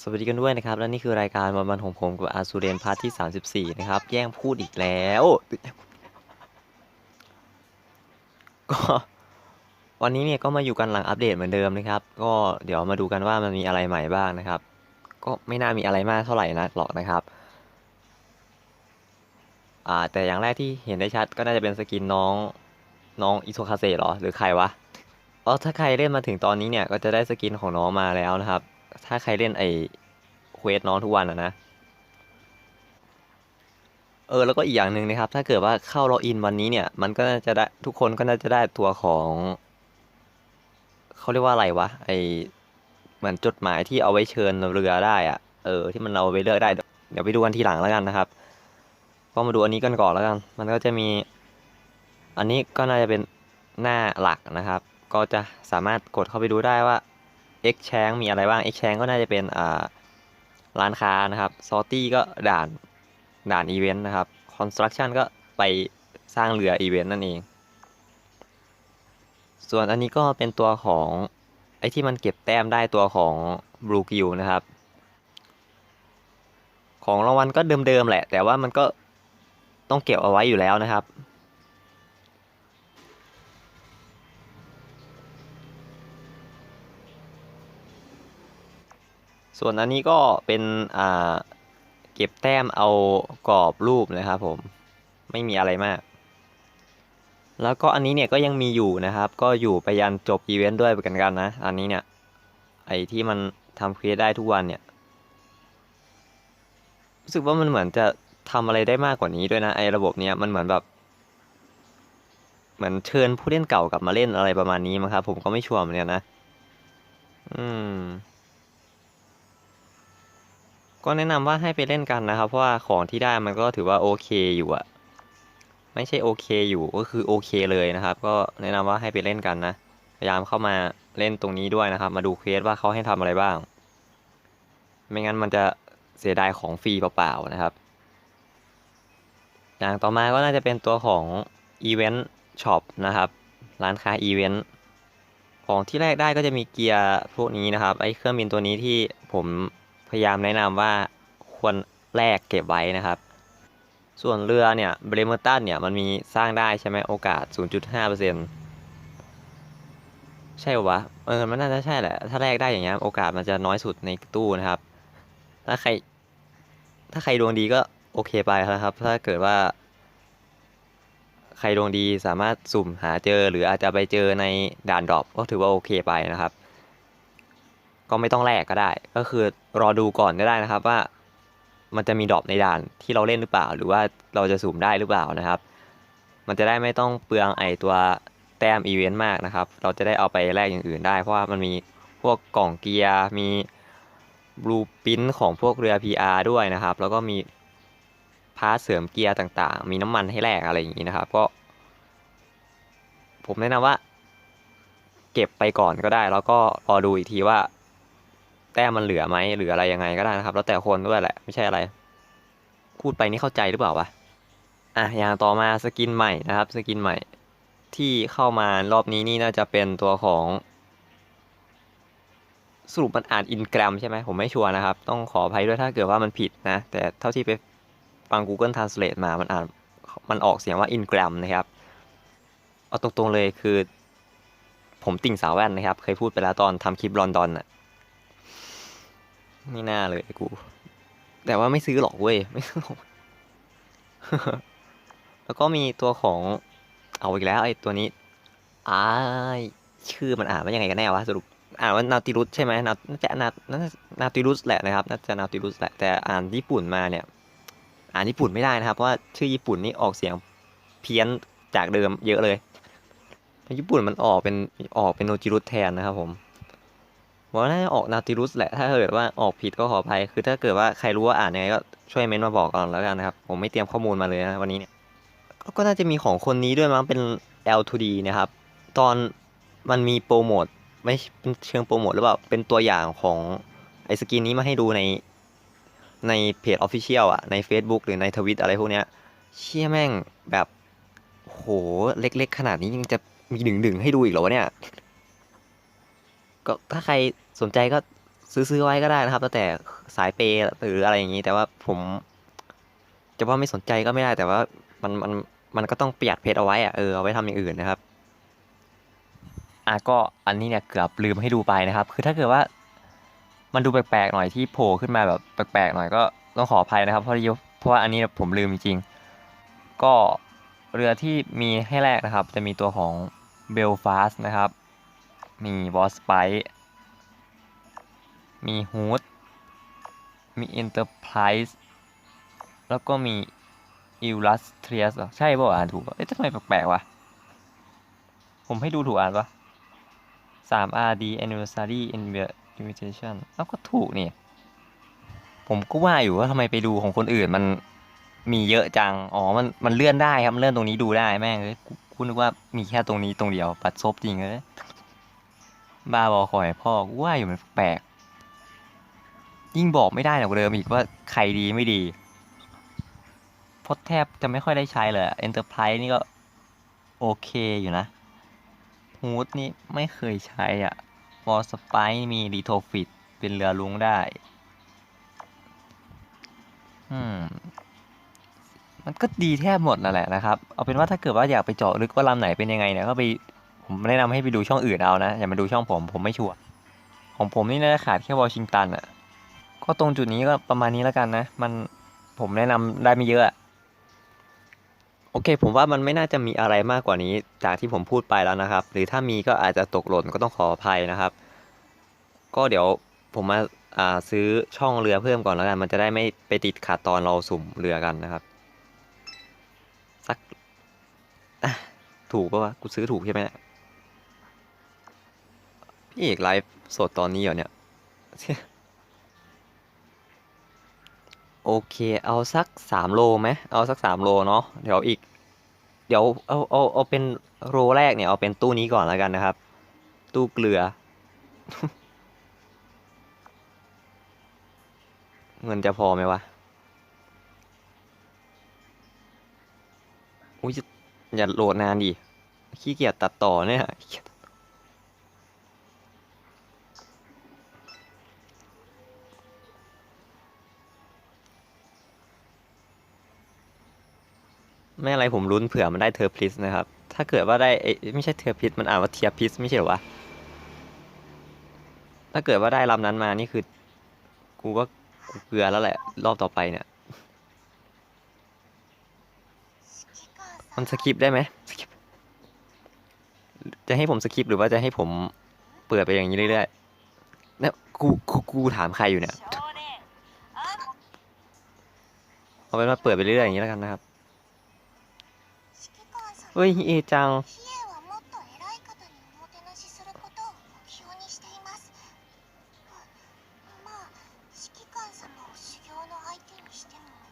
สวัสดีกันด้วยนะครับ และนี่คือรายการวันวันของผมกับอาซูเรนพาร์ทที่ 34 นะครับ แย่งพูดอีกแล้ว ก็ วันนี้เนี่ยก็มาอยู่กันหลังอัปเดตเหมือนเดิมนะครับ ก็เดี๋ยวมาดูกันว่ามันมีอะไรใหม่บ้างนะครับ ก็ไม่น่ามีอะไรมากเท่าไหร่นักหรอกนะครับอ่าแต่อย่างแรกที่เห็นได้ชัดก็น่าจะเป็นสกินน้องน้องอิโซคาเซหรอ หรือใครวะอ๋อถ้าใครเล่นมาถึงตอนนี้เนี่ยก็จะได้สกินของน้องมาแล้วนะครับ ถ้าใครเล่นไอเควสน้องทุกวันอะนะ เออแล้วก็อีกอย่างหนึ่งนะครับ ถ้าเกิดว่าเข้าล็อกอินวันนี้เนี่ย มันก็น่าจะได้ทุกคนก็น่าจะได้ตัวของเขาเรียกว่าอะไรวะไอเหมือนจดหมายที่เอาไว้เชิญเรือได้อะเออที่มันเอาไปเลือกได้ เดี๋ยวไปดูกันทีหลังแล้วกันนะครับ ก็มาดูอันนี้กันก่อนแล้วกัน มันก็จะมี อันนี้ก็น่าจะเป็นหน้าหลักนะครับ ก็จะสามารถกดเข้าไปดูได้ว่า X แชงมีอะไรบ้าง X แชงก็น่าจะเป็นอ่าร้านค้านะครับซอตี้ก็ด่านด่านอีเวนต์นะครับ Construction ก็ไปสร้างเรืออีเวนต์นั่นเอง ส่วนอันนี้ก็เป็นตัวของไอ้ที่มันเก็บแต้มได้ตัวของ Blue Gill นะครับ ของรางวัลก็เดิมๆแหละ แต่ว่ามันก็ต้องเก็บเอาไว้อยู่แล้วนะครับ ส่วนอันนี้ก็เป็นอ่าเก็บแต้มเอากรอบรูปนะครับผมไม่มีอะไรมาก แล้วก็อันนี้เนี่ยก็ยังมีอยู่นะครับ ก็อยู่ไปยันจบอีเวนต์ด้วยเหมือนกันนะ อันนี้เนี่ยไอที่มันทำเควสได้ทุกวันเนี่ยรู้สึกว่ามันเหมือนจะทำอะไรได้มากกว่านี้ด้วยนะไอระบบเนี้ยมันเหมือนแบบเหมือนเชิญผู้เล่นเก่ากลับมาเล่นอะไรประมาณนี้มั้งครับผมก็ไม่ชัวร์เหมือนกันนะ อืม ก็แนะนำว่าให้ไปเล่นกันนะครับ เพราะว่าของที่ได้มันก็ถือว่าโอเคอยู่อะไม่ใช่โอเคอยู่ก็คือโอเคเลยนะครับ ก็แนะนำว่าให้ไปเล่นกันนะพยายามเข้ามาเล่นตรงนี้ด้วยนะครับ มาดูเควสว่าเขาให้ทำอะไรบ้าง ไม่งั้นมันจะเสียดายของฟรีเปล่าๆนะครับ อย่างต่อมาก็น่าจะเป็นตัวของ Event Shop นะครับ ร้านค้าอีเวนต์ของที่แรกได้ก็จะมีเกียร์พวกนี้นะครับไอ้เครื่องบินตัวนี้ที่ผม พยายามแนะนำว่าควรแลกเก็บไว้นะครับ ส่วนเรือเนี่ยเบรเมอร์ตันเนี่ยมันมีสร้างได้ใช่ไหมโอกาส 0.5%ใช่ปะวะเออมันน่าจะใช่แหละ ถ้าแลกได้อย่างเงี้ยโอกาสมันจะน้อยสุดในตู้นะครับ ถ้าใคร ถ้าใครดวงดีก็โอเคไปครับ ถ้าเกิดว่า ใครดวงดีสามารถสุ่มหาเจอหรืออาจจะไปเจอในด่านดรอปก็ถือว่าโอเคไปนะครับ ก็ไม่ต้องแลกก็ได้ ก็คือรอดูก่อนก็ได้นะครับว่า มันจะมีดรอปในด่านที่เราเล่นหรือเปล่า หรือว่าเราจะสุ่มได้หรือเปล่านะครับ มันจะได้ไม่ต้องเปลืองไอตัวแต้มอีเวนต์มากนะครับ เราจะได้เอาไปแลกอย่างอื่นได้ เพราะว่ามันมีพวกกล่องเกียร์มีบลูปิ้นของพวกเรือ PR ด้วยนะครับ แล้วก็มีพาร์ทเสริมเกียร์ต่างๆ มีน้ำมันให้แลกอะไรอย่างนี้นะครับ ก็ ผมแนะนำว่า เก็บไปก่อนก็ได้ แล้วก็รอดูอีกทีว่า แต้มมันเหลือไหมหรืออะไรยังไงก็ได้นะครับ แล้วแต่คนด้วยแหละไม่ใช่อะไร พูดไปนี่เข้าใจหรือเปล่าวะอะอย่างต่อมาสกินใหม่นะครับ สกินใหม่ ที่เข้ามารอบนี้นี่น่าจะเป็นตัวของสรุปมันอ่านอินแกรมใช่ไหมผมไม่ชัวร์นะครับ ต้องขออภัยด้วยถ้าเกิดว่ามันผิดนะ แต่เท่าที่ไปฟัง Google Translate มามันอ่านมันออกเสียงว่าอินแกรมนะครับ เอาตรงๆเลยคือ ผมติ่งสาวแว่นนะครับ เคยพูดไปแล้วตอนทำคลิปลอนดอนอะ ไม่น่าเลยกู แต่ว่าไม่ซื้อหรอกเว้ย ไม่ซื้อหรอก แล้วก็มีตัวของ เอาอีกแล้วไอ้ตัวนี้อ้าชื่อมันอ่านว่ายังไงกันแน่วะสรุปอ่านว่านาติรุสใช่ไหมนาน่าจะนาน่านาติรุสแหละนะครับน่าจะนาติรุสแหละแต่อ่านญี่ปุ่นมาเนี่ย อ่านญี่ปุ่นไม่ได้นะครับเพราะว่าชื่อญี่ปุ่นนี่ออกเสียงเพี้ยนจากเดิมเยอะเลยญี่ปุ่นมันออกเป็นออกเป็นโนจิรุสแทนนะครับผม ว่าน่าจะออกนาติรุสแหละ ถ้าเกิดว่าออกผิดก็ขออภัย คือถ้าเกิดว่าใครรู้ว่าอ่านยังไงก็ช่วยเม้นต์มาบอกก่อนแล้วกันนะครับ ผมไม่เตรียมข้อมูลมาเลยนะวันนี้เนี่ย ก็น่าจะมีของคนนี้ด้วยมั้งเป็น L2D นะครับ ตอนมันมีโปรโมทไม่เป็นเชิงโปรโมทหรือเปล่า เป็นตัวอย่างของไอสกินนี้มาให้ดูในในเพจ Official อะ ใน Facebook หรือในทวิตอะไรพวกเนี้ย เชี่ยแม่งแบบโหเล็กๆ ขนาดนี้ยังจะมีดึงๆให้ดูอีกเหรอวะเนี่ย ก็ถ้าใครสนใจก็ซื้อซื้อไว้ก็ได้นะครับแล้วแต่สายเปย์หรืออะไรอย่างนี้ แต่ว่าผมจะว่าไม่สนใจก็ไม่ได้ แต่ว่ามันมันมันก็ต้องประหยัดเพชรเอาไว้อะเออเอาไว้ทำอย่างอื่นนะครับอะก็อันนี้เนี่ยเกือบลืมให้ดูไปนะครับ คือถ้าเกิดว่า มันดูแปลกๆหน่อยที่โผล่ขึ้นมาแบบแปลกๆหน่อยก็ต้องขออภัยนะครับเพราะเพราะว่าอันนี้ผมลืมจริงๆก็เรือที่มีให้แรกนะครับ จะมีตัวของเบลฟาสนะครับ มีบอสไปมีฮูดมีเอ็นเตอร์ไพรส์แล้วก็มีอิลลัสเทรียสใช่ป่าอ่านถูกเอ๊ะทำไมแปลกๆวะ ผมให้ดูถูกอ่านปะสาม RD anniversary invitation เอ้าก็ถูกนี่ ผมก็ว่าอยู่ว่าทำไมไปดูของคนอื่นมันมีเยอะจัง อ๋อ มัน มันเลื่อนได้ครับ เลื่อนตรงนี้ดูได้แม่งเลยกูนึกว่ามีแค่ตรงนี้ตรงเดียว ปัดซบจริงเลย บ้าบอคอยพ่อกูว่าอยู่มันแปลก ยิ่งบอกไม่ได้หนักเดิมอีกว่าใครดีไม่ดีเพราะแทบจะไม่ค่อยได้ใช้เลยเอ็นเตอร์ไพรส์นี่ก็ โอเคอยู่นะฮูดนี่ไม่เคยใช้อะวอลสไปมีรีโทฟิตเป็นเรือลุงได้อืมมันก็ดีแทบหมดนั่นแหละนะครับ เอาเป็นว่าถ้าเกิดว่าอยากไปเจาะลึกว่าลำไหนเป็นยังไงเนี่ยก็ไป ผมแนะนำให้ไปดูช่องอื่นเอานะ อย่ามาดูช่องผมผมไม่ชัวร์ของผมนี่น่าจะขาดแค่วอชิงตันอะ ก็ตรงจุดนี้ก็ประมาณนี้แล้วกันนะ มันผมแนะนำได้ไม่เยอะโอเค ผมว่ามันไม่น่าจะมีอะไรมากกว่านี้จากที่ผมพูดไปแล้วนะครับ หรือถ้ามีก็อาจจะตกหล่นก็ต้องขออภัยนะครับ ก็เดี๋ยวผมมาอ่าซื้อช่องเรือเพิ่มก่อนแล้วกัน มันจะได้ไม่ไปติดขาดตอนเราสุ่มเรือกันนะครับสักถูกปะวะกูซื้อถูกใช่ไหมเนี่ย พี่เอกไลฟ์สดตอนนี้เหรอเนี่ย โอเค เอาสักสามโลไหม เอาสักสามโลเนาะ เดี๋ยวอีก เดี๋ยวเอาเอาเอาเป็นโลแรกเนี่ย เอาเป็นตู้นี้ก่อนแล้วกันนะครับ ตู้เกลือ เงินจะพอไหมวะ อุ้ยอย่าโหลดนานดิ ขี้เกียจตัดต่อเนี่ยขี้เกียจตัดต่อ ไม่อะไรผมลุ้นเผื่อมันได้เทอร์พลิสนะครับ ถ้าเกิดว่าได้เอ้ยไม่ใช่เทอร์พลิสมันอ่านว่าเทียพิสไม่ใช่หรอวะ ถ้าเกิดว่าได้ลำนั้นมานี่คือ กูก็กูเกลือแล้วแหละ รอบต่อไปเนี่ย มันสคิปได้ไหมสคิปจะให้ผมสคิปหรือว่าจะให้ผมเปิดไปอย่างนี้เรื่อยๆเนี่ยกูกูกูถามใครอยู่เนี่ย เอาเป็นว่าเปิดไปเรื่อยๆอย่างนี้แล้วกันนะครับ เฮ้ยเอจัง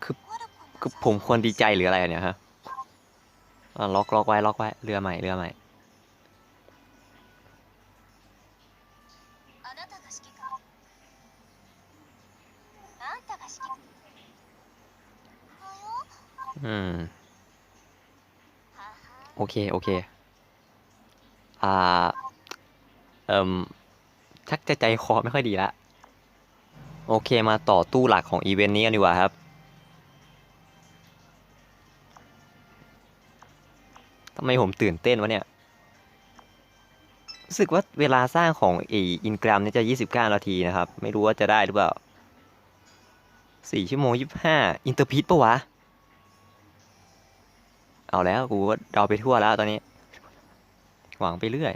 คือคือผมควรดีใจหรืออะไรเนี่ยฮะล็อกล็อกไว้ล็อกไว้เรือใหม่เรือใหม่อืม โอเค โอเค อ่า เอ่ม ชักจะใจคอไม่ค่อยดีละ โอเค มาต่อตู้หลักของอีเวนต์นี้กันดีกว่าครับทำไมผมตื่นเต้นวะเนี่ย รู้สึกว่าเวลาสร้างของไออินกรามเนี่ยจะ 29 นาทีนะครับ ไม่รู้ว่าจะได้หรือเปล่า 4 ชั่วโมง 25 อินเตอร์พิทปะวะ เอาแล้วกูก็เดาไปทั่วแล้วตอนนี้ หวังไปเรื่อย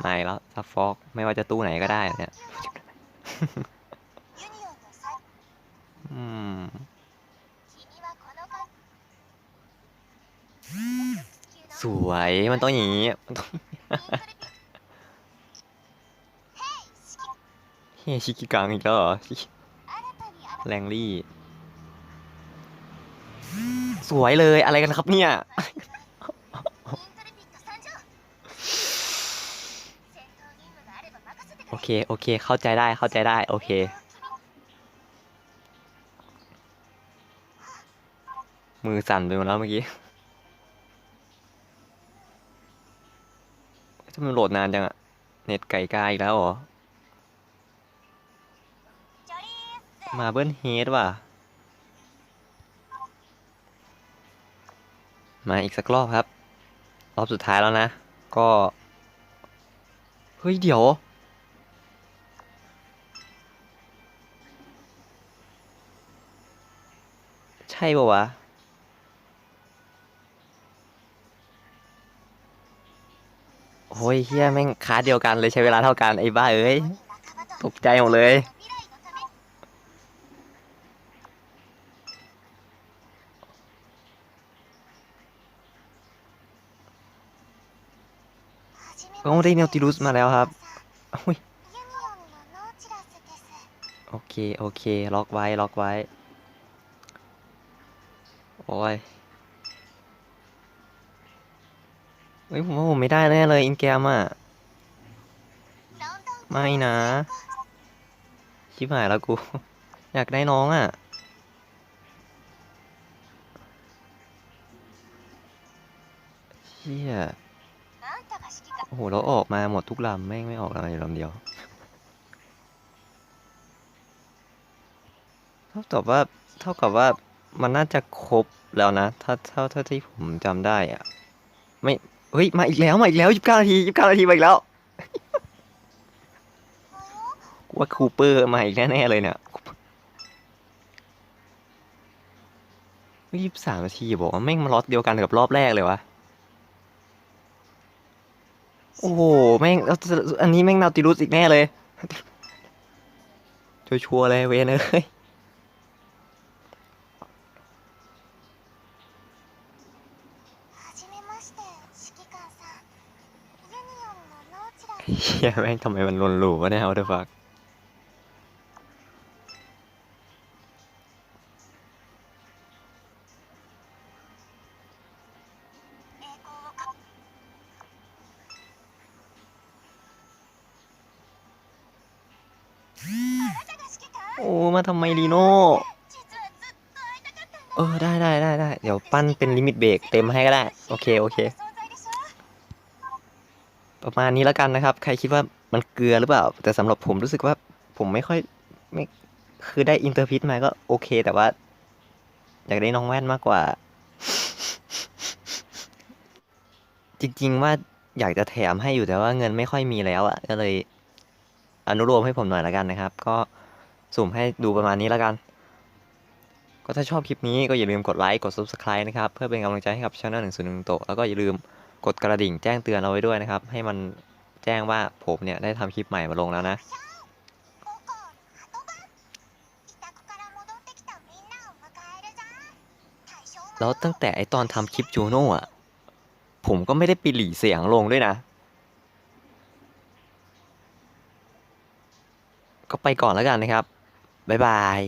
ไม่แล้วซับฟอกไม่ว่าจะตู้ไหนก็ได้เนี่ยอืมสวยมันต้องอย่างนี้มันต้องเฮ้ชิกิกังอีกแล้วเหรอแรงลี่ สวยเลยอะไรกันครับเนี่ย โอเค โอเค เข้าใจได้เข้าใจได้ โอเค มือสั่นไปหมดแล้วเมื่อกี้ทำไมโหลดนานจังอะเน็ตไก่กายอีกแล้วหรอ มาเบิ้ลเฮดว่ะ มาอีกสักรอบครับ รอบสุดท้ายแล้วนะ ก็ เฮ้ย เดี๋ยว ใช่ป่าวะ โอ้ยเฮียแม่งคาเดียวกันเลยใช้เวลาเท่ากัน ไอ้บ้าเอ้ย ตกใจหมดเลย โอ้ได้เนลติรุสมาแล้วครับอุ้ยโอเค โอเค ล็อกไว้ ล็อกไว้ โอ้ยเฮ้ย ผมว่าผมไม่ได้แน่เลย อินแกมอะ ไม่นะ ชิบหายแล้วกู อยากได้น้องอะเชี่ย โอ้โหแล้วออกมาหมดทุกลำแม่งไม่ออกลำอยู่ลำเดียวเท่ากับว่าเท่ากับว่ามันน่าจะครบแล้วนะ ถ้าเท่าเท่าที่ผมจำได้อะ ไม่ เฮ้ย มาอีกแล้ว มาอีกแล้วยี่สิบเก้านาทียี่สิบเก้านาทีมาอีกแล้วว่าคูเปอร์มาอีกแน่ๆเลยเนี่ยยี่สิบสามนาทีบอกว่าแม่งมาล็อตเดียวกันกับรอบแรกเลยวะ โอ้โห แม่งแล้วอันนี้แม่งนาติรุสอีกแน่เลย ชัวร์ๆเลยเวนเอ้ยเฮียแม่งทำไมมันหลนหลูวะเนี่ยเอาเดฟัก โอ้มาทำไมลีโน่เออได้ได้ได้ได้เดี๋ยวปั้นเป็นลิมิตเบรกเต็มให้ก็ได้ โอเคโอเค ประมาณนี้แล้วกันนะครับ ใครคิดว่ามันเกลือหรือเปล่า แต่สำหรับผมรู้สึกว่าผมไม่ค่อยไม่คือได้อินเตอร์พิทมาก็โอเค แต่ว่า อยากได้น้องแว่นมากกว่า จริงๆว่าอยากจะแถมให้อยู่แต่ว่าเงินไม่ค่อยมีแล้วอะ่ะ ก็เลยอนุโลมให้ผมหน่อยละกันนะครับ ก็ สุ่มให้ดูประมาณนี้แล้วกัน ก็ถ้าชอบคลิปนี้ก็อย่าลืมกดไลค์กด subscribe นะครับ เพื่อเป็นกำลังใจให้กับช่องหนึ่งศูนย์หนึ่งโตแล้วก็อย่าลืมกดกระดิ่งแจ้งเตือนเอาไว้ด้วยนะครับ ให้มันแจ้งว่าผมเนี่ยได้ทำคลิปใหม่มาลงแล้วนะแล้วตั้งแต่ไอตอนทำคลิปจูโน่อะผมก็ไม่ได้ไปหลีเสียงลงด้วยนะ ก็ไปก่อนแล้วกันนะครับ บ๊ายบาย